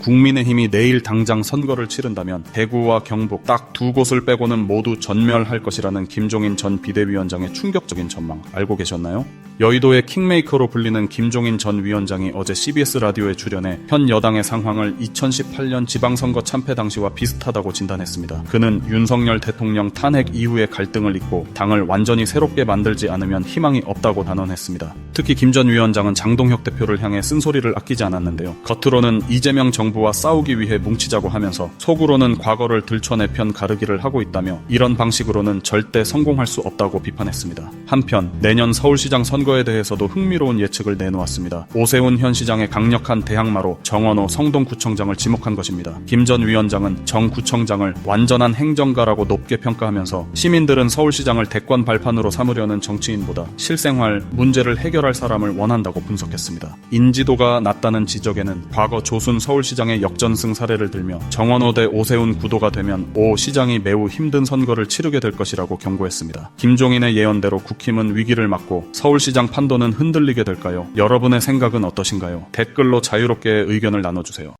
국민의힘이 내일 당장 선거를 치른다면 대구와 경북 딱 두 곳을 빼고는 모두 전멸할 것이라는 김종인 전 비대위원장의 충격적인 전망 알고 계셨나요? 여의도의 킹메이커로 불리는 김종인 전 위원장이 어제 CBS 라디오에 출연해 현 여당의 상황을 2018년 지방선거 참패 당시와 비슷하다고 진단했습니다. 그는 윤석열 대통령 탄핵 이후의 갈등을 잇고 당을 완전히 새롭게 만들지 않으면 희망이 없다고 단언했습니다. 특히 김 전 위원장은 장동혁 대표를 향해 쓴소리를 아끼지 않았는데요. 겉으로는 이재명 정부와 싸우기 위해 뭉치자고 하면서 속으로는 과거를 들춰내 편 가르기를 하고 있다며 이런 방식으로는 절대 성공할 수 없다고 비판했습니다. 한편 내년 서울시장 선거 에 대해서도 흥미로운 예측을 내놓았습니다. 오세훈 현 시장의 강력한 대항마로 정원호 성동구청장을 지목한 것입니다. 김 전 위원장은 정 구청장을 완전한 행정가라고 높게 평가하면서 시민들은 서울시장을 대권 발판으로 삼으려는 정치인보다 실생활 문제를 해결할 사람을 원한다고 분석했습니다. 인지도가 낮다는 지적에는 과거 조순 서울시장의 역전승 사례를 들며 정원호 대 오세훈 구도가 되면 오 시장이 매우 힘든 선거를 치르게 될 것이라고 경고했습니다. 김종인의 예언대로 국힘은 위기를 맞고 서울 시장 판도는 흔들리게 될까요? 여러분의 생각은 어떠신가요? 댓글로 자유롭게 의견을 나눠주세요.